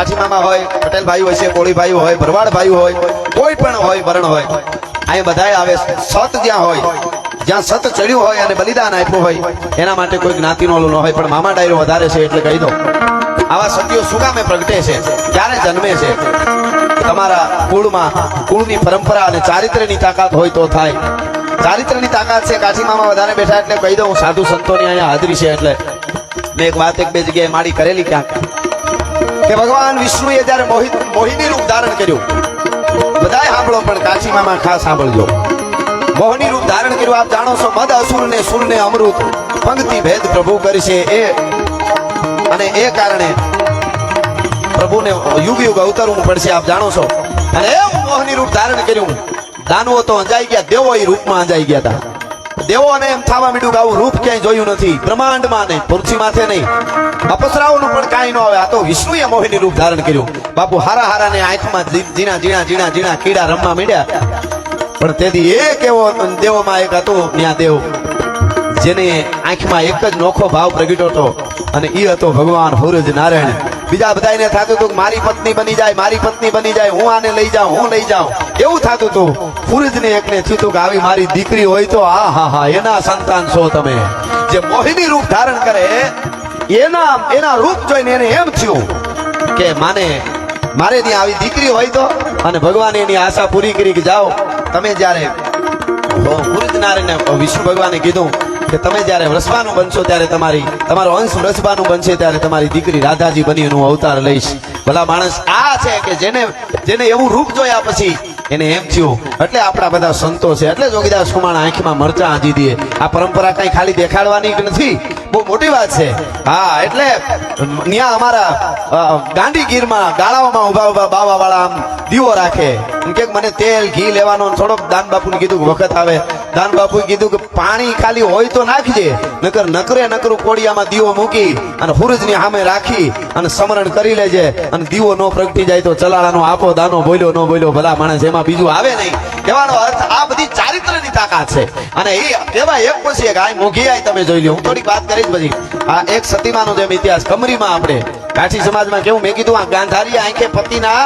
કાઠી મામા હોય પટેલ ભાઈ હોય છે કોળી ભાઈ હોય ભરવાડ ભાઈ હોય, કોઈ પણ હોય, વરણ હોય અહીંયા બધાય આવે સત જ્યાં હોય, જ્યાં સત ચડ્યું હોય અને બલિદાન આપ્યું હોય, એના માટે કોઈ જ્ઞાતિનો ઓલું ન હોય, પણ મામા ડાયરો વધારે છે એટલે કહી દો આવા સત્યો શું કામે પ્રગટે છે? ક્યારે જન્મે છે? તમારા કુળમાં કુળની પરંપરા અને ચારિત્ર્યની તાકાત હોય તો થાય. ચારિત્ર્યની તાકાત છે કાશી મામા વધારે બેઠા એટલે કહી દઉં, સાધુ સંતોની અહીંયા હાજરી છે એટલે. મેં એક વાત એક બે જગ્યાએ માડી કરેલી ક્યાંક. કે ભગવાન વિષ્ણુએ જ્યારે મોહિત રૂપ ધારણ કર્યું બધાય સાંભળો, પણ કાચી મામા ખાસ સાંભળજો. મોહની રૂપ ધારણ કર્યું, આપ જાણો છો, મદ અસુર ને સુર ને અમૃત, પંક્તિ, ભેદ પ્રભુ કરશે એ અને એ કારણે પ્રભુને યુગ યુગ અવતરવું પડશે, આપ જાણો છો. અને એમ મોહની રૂપ ધારણ કર્યું. દાનવો તો અંજાઈ ગયા, દેવો એ રૂપમાં અંજાઈ ગયા હતા. દેવોને એમ થવા મીડું કે આવું રૂપ ક્યાંય જોયું નથી. બ્રહ્માંડમાં નહીં પૃથ્વી માથે નહીં અપસરાઓનું પણ કાંઈ ન આવે. આ તો વિષ્ણુએ મોહિની રૂપ ધારણ કર્યું. બાપુ હારા હારા ને આંખમાં ઝીણા ઝીણા ઝીણા ઝીણા કીડા રમવા મીડ્યા. પણ તેથી એક એવો દેવોમાં એક હતો ત્યાં દેવ, જેને આંખમાં એક જ નોખો ભાવ પ્રગટ્યો હતો. અને એ હતો ભગવાન હુરજ નારાયણ. બીજા બધાને થતું હતું મારી પત્ની બની જાય, મારી પત્ની બની જાય, હું આને લઈ જાઉં, હું લઈ જાઉં. એવું થતું હતું. સૂરજને એકને થયું હતું કે આવી મારી દીકરી હોય તો આ, હા હા, એના સંતાન છો તમે. જે મોહિની રૂપ ધારણ કરે, એના એના રૂપ જોઈને એને એમ થયું કે માને, મારે ત્યાં આવી દીકરી હોય તો, અને ભગવાને એની આશા પૂરી કરી કે જાઓ, તમે જ્યારે નારાયણ વિષ્ણુ ભગવાને કીધું કે તમે જ્યારે વ્રસવાનું બનશો ત્યારે તમારી, તમારો અંશ વ્રસવાનું બનશે ત્યારે તમારી દીકરી રાધાજી બની એનું અવતાર લઈશ. ભલા માણસ આ છે કે જેને જેને એવું રૂપ જોયા પછી એને એમ થયું, એટલે આપણા બધા સંતો છે. એટલે જોગીદાસ કુમાર આંખમાં મરચા આંજી દે. આ પરંપરા કઈ ખાલી દેખાડવાની નથી. બહુ મોટી વાત છે. હા, એટલે ત્યાં અમારા ગાંધીગીરમાં ગાળાઓમાં ઊભા ઊભા બાવા વાળા આમ દીવો રાખે. એમ કે મને તેલ, ઘી લેવાનો થોડોક દાન બાપુને કીધું વખત આવે. દાન બાપુએ કીધું કે પાણી ખાલી હોય તો નાખજે, નકર નકરે નકરું કોડિયામાં દીવો મૂકી અને સૂરજની સામે રાખી અને સમરણ કરી લેજે અને દીવો નો પ્રગટી જાય તો ચલાળાનો આપો, દાનો બોલ્યો, નો બોલ્યો, ભલા માણસ, એમાં બીજું આવે નહીં. કહેવાનો અર્થ આ બધી ચારિત્રની તાકાત છે. અને એ એવા એક પછી એક આ મોઘી આય તમે જોઈ લો હું થોડીક વાત કરીશ પછી આ એક સતીમાનો જેમ ઇતિહાસ. કમરીમાં આપણે કાઠી સમાજમાં કેવું મેં કીધું, આ ગાંધારી આંખે પતિના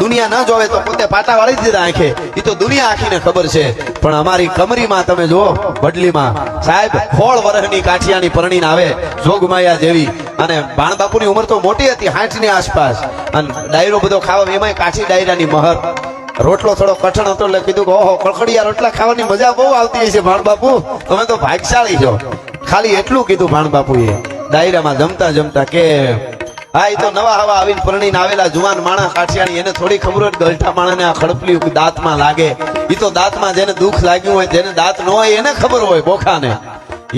દુનિયા ન જોવે તો પોતે પાટા વાળી જ આંખે. એ તો દુનિયા આખીને ખબર છે. પણ અમારી કમરીમાં તમે જુઓ બડલીમાં સાહેબ ફોળ વરહની કાઠિયાની પરણીને આવે, જોગમાયા જેવી. અને બાણબાપુની ઉંમર તો મોટી હતી હાઠની આસપાસ. અને ડાયરો બધો ખાવા, એમાંય કાઠી ડાયરાની મહર. રોટલો થોડો કઠણ હતો એટલે કીધું કે ઓહો, કળકડિયા રોટલા ખાવાની મજા બહુ આવતી હશે ભાણબાપુ તમે તો ભાગશાળી છો. ખાલી એટલું કીધું ભાણબાપુએ ડાયરામાં જમતા જમતા કે, હા એ તો નવા હવા આવીને પરણીને આવેલા જુવાન માણસ કાઠિયાણી એને થોડી ખબર હોય ગલઠા માણસને આ ખડપલી દાંતમાં લાગે. એ તો દાંતમાં જેને દુઃખ લાગ્યું હોય, જેને દાંત ન હોય, એને ખબર હોય બોખાને.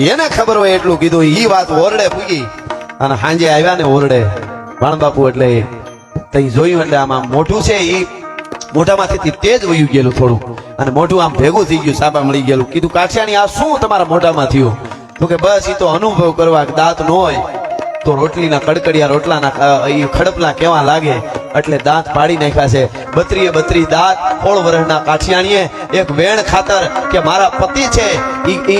એને ખબર હોય એટલું કીધું. એ વાત ઓરડે પૂગી. અને સાંજે આવ્યા ને ઓરડે. ભાણબાપુ એટલે તઈ જોયું એટલે આમાં મોઢું છે એ મોઢામાંથી તેજ વયું ગયેલું થોડું. અને મોઢું આમ ભેગું થઈ ગયું, સાબા મળી ગયેલું. કીધું કાઠિયાણી આ શું તમારા મોઢામાં થયું? તો કે બસ એ તો અનુભવ કરવા દાંત ન હોય, તો રોટલીના કડકડિયા રોટલાના ખડપલા કેવા લાગે? એટલે દાંત પાડી નાખ્યા છે. બત્રીએ બત્રી દાંત ફોળ વર્ષના કાઠિયાણીએ એક વેણ ખાતર કે મારા પતિ છે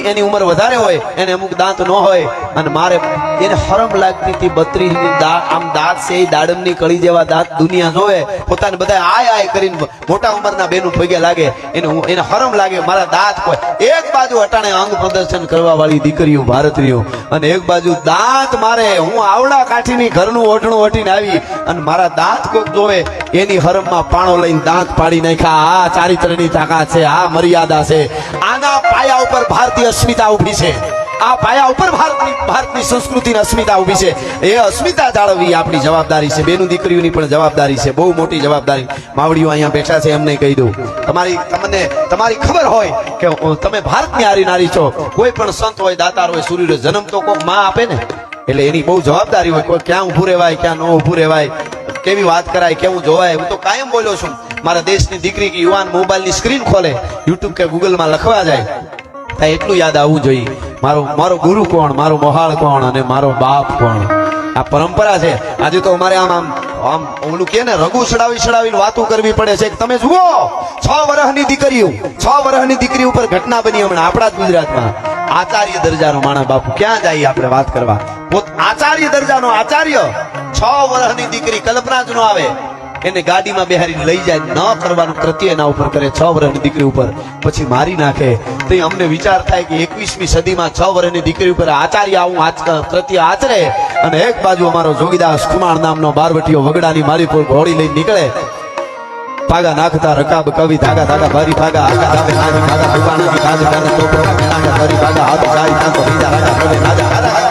એની ઉંમર વધારે હોય, એને અમુક દાંત ન હોય. અને મારે એને હરમ લાગતી હતી બત્રીની દાંત, આમ દાંત છે એ દાડમની કળી જેવા દાંત દુનિયા જોવે. પોતાને બધા આય આય કરીને મોટા ઉંમરના બેનું ભગે લાગે. એને એને હરમ લાગે, મારા દાંત કોઈ એક બાજુ અટાણે અંગ પ્રદર્શન કરવા વાળી દીકરીઓ, ભારતીયો. અને એક બાજુ દાંત મારે, હું આવડા કાઠીની ઘરનું ઓઢણું ઓઢીને આવી. અને મારા દાંત કોક જોવે એની હરમમાં પાણો લઈને દાંત પાડી નાખ્યા. આ ચારિત્રની તાકાત છે, આ મર્યાદા છે. આના પાયા ઉપર ભારતીય અસ્મિતા ઊભી છે. આ પાયા ઉપર ભારતની ભારતની સંસ્કૃતિની અસ્મિતા ઊભી છે. એ અસ્મિતા જાળવવી આપણી જવાબદારી છે. બેનું દીકરીઓની પણ જવાબદારી છે. બહુ મોટી જવાબદારી. માવડીઓ અહીંયા બેઠા છે, એમને કહી દઉં. તમારી, તમને, તમારી ખબર હોય કે તમે ભારતની હારી નારી છો. કોઈ પણ સંત હોય, દાતાર હોય, સૂર્યનો જન્મ તો કોઈ માં આપે ને? એટલે એની બહુ જવાબદારી હોય. કોઈ ક્યાં ઊભું રહેવાય, ક્યાં ન ઊભું રહેવાય. કેવી વાત કરાય, કેવું જોવાય, હું તો કાયમ બોલ્યો છું. મારા દેશની દીકરી કે યુવાન મોબાઈલની સ્ક્રીન ખોલે, યુટ્યુબ કે ગૂગલમાં લખવા જાય. તો એટલું યાદ આવવું જોઈએ. મારો મારો ગુરુ કોણ, મારો મોહાળ કોણ અને મારો બાપ કોણ? આ પરંપરા છે. આજે તો અમારે આમ આમ આમ ઓલું કે ને, રઘુ ચડાવી ચડાવીને વાતો કરવી પડે છે તમે જુઓ, છ વર્ષની દીકરીઓ, છ વર્ષની દીકરી ઉપર ઘટના બની હમણાં આપણા જ ગુજરાતમાં. આચાર્ય દરજાનો માણસ બાપુ ક્યાં જાય આપણે વાત કરવા? આચાર્ય દરજાનો આચાર્ય છ વર્ષની દીકરી કલ્પના જ ન આવે. એને ગાડીમાં બેહારી લઈ જાય, ન કરવાનું કૃત્ય એના ઉપર કરે છ વર્ષની દીકરી ઉપર. પછી મારી નાખે. તો અમને વિચાર થાય કે એકવીસમી સદીમાં છ વર્ષની દીકરી ઉપર આચાર્ય આવું કૃત્ય આચરે અને એક બાજુ અમારો જોગીદાસ કુમાર નામનો બારવટીઓ વગડાની મારી પર ઘોડી લઈ નીકળે. પાગા નાખતા રકાબ કવિ, ધાગા ધાગા, ભરી, ભાગા આગા ધાબે નાની ભાગા દુકાનની કાજ કાને તો ભાગા ભરી, ભાગા, હાથ જાય તાંતો ભીજા રાગા કવે રાજા.